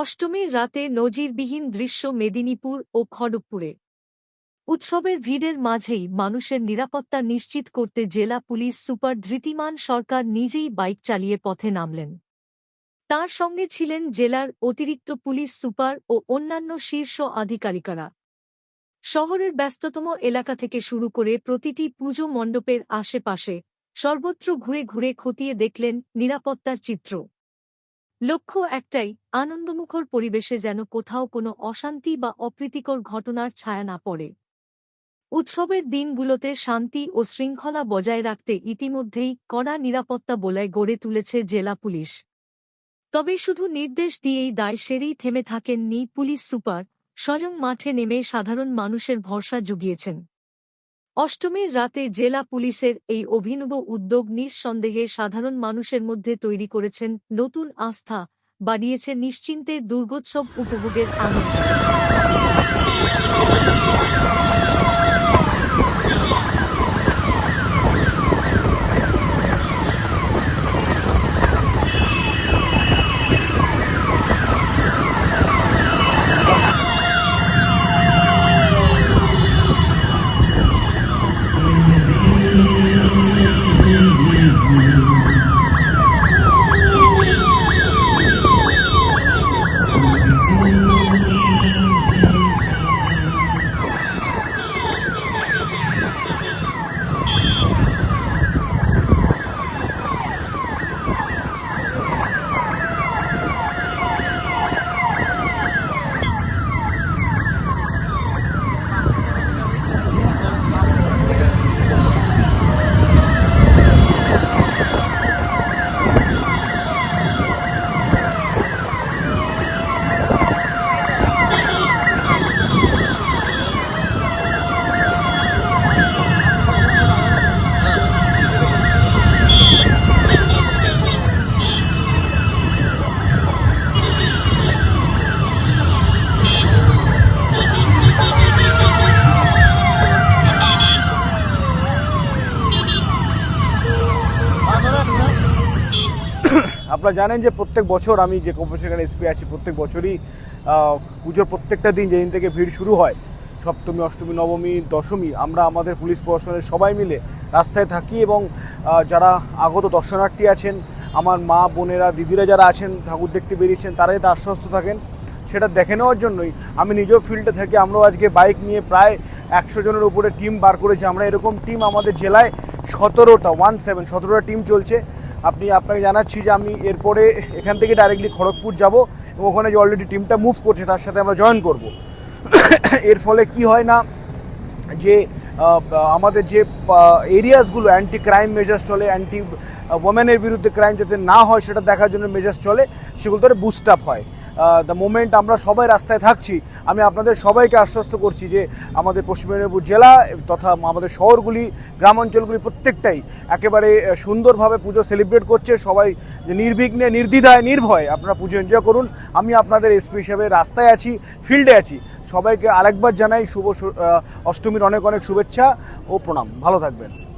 অষ্টমীর রাতে নজিরবিহীন দৃশ্য মেদিনীপুর ও খড়গপুরে। উৎসবের ভিড়ের মাঝেই মানুষের নিরাপত্তা নিশ্চিত করতে জেলা পুলিশ সুপার ধৃতিমান সরকার নিজেই বাইক চালিয়ে পথে নামলেন। তার সঙ্গে ছিলেন জেলার অতিরিক্ত পুলিশ সুপার ও অন্যান্য শীর্ষ আধিকারিকরা। শহরের ব্যস্ততম এলাকা থেকে শুরু করে প্রতিটি পুজো মণ্ডপের আশেপাশে সর্বত্র ঘুরে ঘুরে খতিয়ে দেখলেন নিরাপত্তার চিত্র। লক্ষ্য একটাই, আনন্দমুখর পরিবেশে যেন কোথাও কোনো অশান্তি বা অপ্রীতিকর ঘটনার ছায়া না পড়ে। উৎসবের দিনগুলোতে শান্তি ও শৃঙ্খলা বজায় রাখতে ইতিমধ্যেই কড়া নিরাপত্তা বলায় গড়ে তুলেছে জেলা পুলিশ। তবে শুধু নির্দেশ দিয়েই দায় সেরেই থেমে থাকেননি পুলিশ সুপার, স্বয়ং মাঠে নেমে সাধারণ মানুষের ভরসা জুগিয়েছেন। অষ্টমীর রাতে জেলা পুলিশের এই অভিনব উদ্যোগ নিঃসন্দেহে সাধারণ মানুষের মধ্যে তৈরি করেছেন নতুন আস্থা, বাড়িয়েছে নিশ্চিন্তে দুর্গোৎসব উপভোগের আনন্দ। আপনারা জানেন যে প্রত্যেক বছর আমি যে কর্পোরেশনের এসপি আছি, প্রত্যেক বছরই পুজোর প্রত্যেকটা দিন যেদিন থেকে ভিড় শুরু হয়, সপ্তমী, অষ্টমী, নবমী, দশমী, আমরা আমাদের পুলিশ প্রশাসনের সবাই মিলে রাস্তায় থাকি এবং যারা আগত দর্শনার্থী আছেন, আমার মা, বোনেরা, দিদিরা যারা আছেন, ঠাকুর দেখতে বেরিয়েছেন তারা যাতে আশ্বস্ত থাকেন। সেটা দেখে নেওয়ার জন্যই আমি নিজেও ফিল্ডে থাকি, আমরাও আজকে বাইক নিয়ে প্রায় একশো জনের উপরে টিম বার করেছি। আমরা এরকম টিম আমাদের জেলায় সতেরোটা ওয়ান সেভেন সতেরোটা টিম চলছে। আপনি আপনাকে জানাচ্ছি যে আমি এরপরে এখান থেকে ডাইরেক্টলি খড়গপুর যাব এবং ওখানে যে অলরেডি টিমটা মুভ করছে, তার সাথে আমরা জয়েন করব। এর ফলে কি হয় না যে আমাদের যে এরিয়াসগুলো অ্যান্টি ক্রাইম মেজার্স চলে অ্যান্টি ওমেনের বিরুদ্ধে ক্রাইম যাতে না হয়, সেটা দেখার জন্য মেজার্স চলে সেগুলো ধরে বুস্ট আপ হয়। দ্য মোমেন্ট আমরা সবাই রাস্তায় থাকছি, আমি আপনাদের সবাইকে আশ্বস্ত করছি যে আমাদের পশ্চিম মেদিনীপুর জেলা তথা আমাদের শহরগুলি, গ্রামাঞ্চলগুলি প্রত্যেকটাই একেবারে সুন্দরভাবে পুজো সেলিব্রেট করছে। সবাই নির্বিঘ্নে, নির্দ্বিধায়, নির্ভয় আপনারা পুজো এনজয় করুন। আমি আপনাদের এসপি হিসেবে রাস্তায় আছি ফিল্ডে আছি। সবাইকে আরেকবার জানাই শুভ অষ্টমীর অনেক অনেক শুভেচ্ছা ও প্রণাম। ভালো থাকবেন।